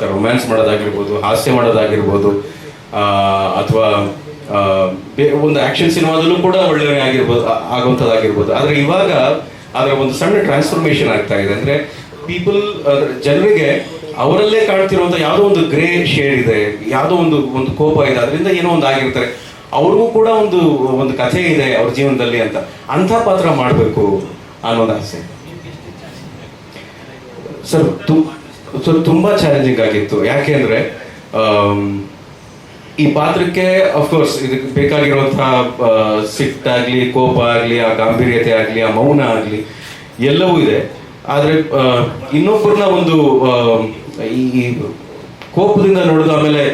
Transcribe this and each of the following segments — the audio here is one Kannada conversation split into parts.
ಪಾತ್ರ ರೊಮ್ಯಾನ್ಸ್ ಮಾಡೋದಾಗಿರ್ಬೋದು, ಹಾಸ್ಯ ಮಾಡೋದಾಗಿರ್ಬೋದು ಅಥವಾ ಒಂದು ಆಕ್ಷನ್ ಸಿನಿಮಾದಲ್ಲೂ ಕೂಡ ಒಳ್ಳೆ ಆಗಿರ್ಬೋದು ಆಗುವಂಥದ್ದಾಗಿರ್ಬೋದು. ಆದರೆ ಇವಾಗ ಅದರ ಒಂದು ಸಣ್ಣ ಟ್ರಾನ್ಸ್ಫಾರ್ಮೇಶನ್ ಆಗ್ತಾ ಇದೆ. ಅಂದ್ರೆ ಪೀಪಲ್ ಜನರಿಗೆ ಅವರಲ್ಲೇ ಕಾಣ್ತಿರುವಂಥ ಯಾವುದೋ ಒಂದು ಗ್ರೇ ಶೇಡ್ ಇದೆ, ಯಾವುದೋ ಒಂದು ಒಂದು ಕೋಪ ಇದೆ, ಅದರಿಂದ ಏನೋ ಒಂದು ಆಗಿರ್ತಾರೆ. ಅವ್ರಿಗೂ ಕೂಡ ಒಂದು ಒಂದು ಕಥೆ ಇದೆ ಅವ್ರ ಜೀವನದಲ್ಲಿ ಅಂತ. ಅಂಥ ಪಾತ್ರ ಮಾಡಬೇಕು ಅನ್ನೋದು ಆಸೆ. ಸರ್ ತು ಸರ್ ತುಂಬಾ ಚಾಲೆಂಜಿಂಗ್ ಆಗಿತ್ತು. ಯಾಕೆಂದ್ರೆ ಅಂದರೆ ಈ ಪಾತ್ರಕ್ಕೆ ಅಫ್ಕೋರ್ಸ್ ಇದಕ್ಕೆ ಬೇಕಾಗಿರುವಂತಹ ಸಿಟ್ಟಾಗಲಿ ಕೋಪ ಆಗಲಿ, ಆ ಗಾಂಭೀರ್ಯತೆ ಆಗಲಿ, ಆ ಮೌನ ಆಗಲಿ, ಎಲ್ಲವೂ ಇದೆ. ಆದರೆ ಇನ್ನೊಬ್ಬರನ್ನ ಒಂದು ಈ ಕೋಪದಿಂದ ನೋಡೋದು ಆಮೇಲೆ,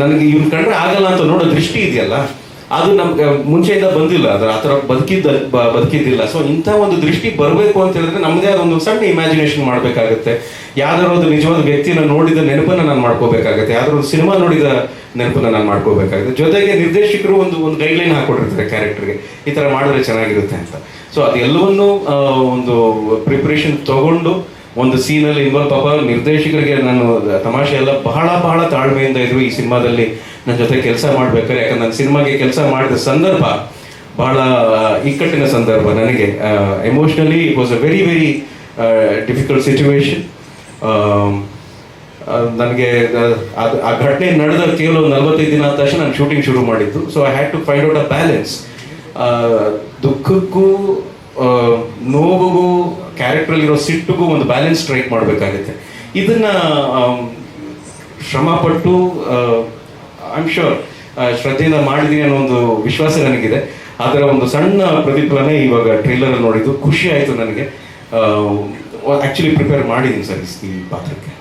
ನನಗೆ ಇವ್ನ ಕಂಡ್ರೆ ಆಗಲ್ಲ ಅಂತ ನೋಡೋ ದೃಷ್ಟಿ ಇದೆಯಲ್ಲ? ಅದು ನಮ್ಗೆ ಮುಂಚೆಯಿಂದ ಬಂದಿಲ್ಲ. ಅದರ ಆ ಥರ ಬದುಕಿದ್ದ ಬದುಕಿದ್ದಿಲ್ಲ. ಸೊ ಇಂಥ ಒಂದು ದೃಷ್ಟಿ ಬರಬೇಕು ಅಂತ ಹೇಳಿದ್ರೆ ನಮ್ಮದೇ ಆದ ಒಂದು ಸಣ್ಣ ಇಮ್ಯಾಜಿನೇಷನ್ ಮಾಡಬೇಕಾಗುತ್ತೆ. ಯಾವ್ದಾದ್ರು ಒಂದು ನಿಜವಾದ ವ್ಯಕ್ತಿನ ನೋಡಿದ ನೆನಪನ್ನ ನಾನು ಮಾಡ್ಕೋಬೇಕಾಗುತ್ತೆ. ಯಾವ್ದಾದ್ರು ಒಂದು ಸಿನಿಮಾ ನೋಡಿದ ನೆನಪನ್ನ ನಾನು ಮಾಡ್ಕೋಬೇಕಾಗುತ್ತೆ. ಜೊತೆಗೆ ನಿರ್ದೇಶಕರು ಒಂದು ಒಂದು ಗೈಡ್ಲೈನ್ ಹಾಕೊಟ್ಟಿರ್ತಾರೆ ಕ್ಯಾರೆಕ್ಟರ್ಗೆ ಈ ತರ ಮಾಡಿದ್ರೆ ಚೆನ್ನಾಗಿರುತ್ತೆ ಅಂತ. ಸೊ ಅದೆಲ್ಲವನ್ನೂ ಒಂದು ಪ್ರಿಪರೇಷನ್ ತಗೊಂಡು ಒಂದು ಸೀನಲ್ಲಿ ಇನ್ವಾಲ್ವ್ ಪಾಪ ನಿರ್ದೇಶಕರಿಗೆ ನಾನು ತಮಾಷೆ ಎಲ್ಲ ಬಹಳ ಬಹಳ ತಾಳ್ಮೆಯಿಂದ ಇದ್ರು ಈ ಸಿನಿಮಾದಲ್ಲಿ ನನ್ನ ಜೊತೆ ಕೆಲಸ ಮಾಡ್ಬೇಕಾದ್ರೆ. ಯಾಕಂದ್ರೆ ನಾನು ಸಿನಿಮಾಗೆ ಕೆಲಸ ಮಾಡಿದ ಸಂದರ್ಭ ಬಹಳ ಇಕ್ಕಟ್ಟಿನ ಸಂದರ್ಭ ನನಗೆ. Emotionally it was a very very difficult situation ನನಗೆ ಆ ಘಟನೆ ನಡೆದ ಕೇವಲ ನಲವತ್ತೈದು ದಿನ ಆದ ತಕ್ಷಣ ನಾನು ಶೂಟಿಂಗ್ ಶುರು ಮಾಡಿದ್ದು. So I had to find out a balance ದುಃಖಕ್ಕೂ ಆ, ನೋವಿಗೂ ಕ್ಯಾರೆಕ್ಟ್ರಲ್ಲಿರೋ ಸಿಟ್ಟಿಗೂ ಒಂದು ಬ್ಯಾಲೆನ್ಸ್ ಸ್ಟ್ರೈಕ್ ಮಾಡಬೇಕಾಗುತ್ತೆ. ಇದನ್ನ ಶ್ರಮಪಟ್ಟು ಐ ಆಮ್ ಶೋರ್ ಶ್ರದ್ಧೆಯಿಂದ ಮಾಡಿದೀನಿ ಅನ್ನೋ ಒಂದು ವಿಶ್ವಾಸ ನನಗಿದೆ. ಅದರ ಒಂದು ಸಣ್ಣ ಪ್ರತಿಫಲನೆ ಇವಾಗ ಟ್ರೈಲರ್ ನೋಡಿದ್ದು. ಖುಷಿ ಆಯಿತು ನನಗೆ. ಆಕ್ಚುಲಿ ಪ್ರಿಪೇರ್ ಮಾಡಿದ್ದೀನಿ ಸರ್ ಈ ಪಾತ್ರಕ್ಕೆ.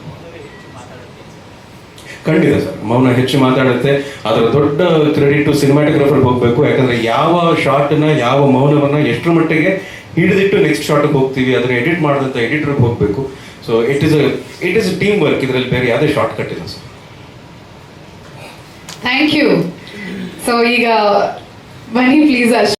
ಖಂಡಿತ ಸರ್. ಮೌನ ಹೆಚ್ಚು ಮಾತಾಡುತ್ತೆ. ಅದರ ದೊಡ್ಡ ಕ್ರೆಡಿಟ್ ಸಿನಿಮಾಟೋಗ್ರಫರ್ ಹೋಗ್ಬೇಕು. ಯಾಕಂದ್ರೆ ಯಾವ ಶಾರ್ಟ್ನ ಯಾವ ಮೌನವನ್ನ ಎಷ್ಟರ ಮಟ್ಟಿಗೆ ಹಿಡಿದಿಟ್ಟು ನೆಕ್ಸ್ಟ್ ಶಾರ್ಟ್ಗೆ ಹೋಗ್ತೀವಿ, ಅದನ್ನ ಎಡಿಟ್ ಮಾಡಿದಂಥ ಎಡಿಟರ್ಗೆ ಹೋಗಬೇಕು. So it is it is team work ಇದರಲ್ಲಿ ಬೇರೆ ಯಾವುದೇ ಶಾರ್ಟ್ ಕಟ್ ಇಲ್ಲ ಸರ್ ಥ್ಯಾಂಕ್ ಯು ಸೊ ಈಗ ಬನ್ನಿ ಪ್ಲೀಸ್ ಅಷ್ಟು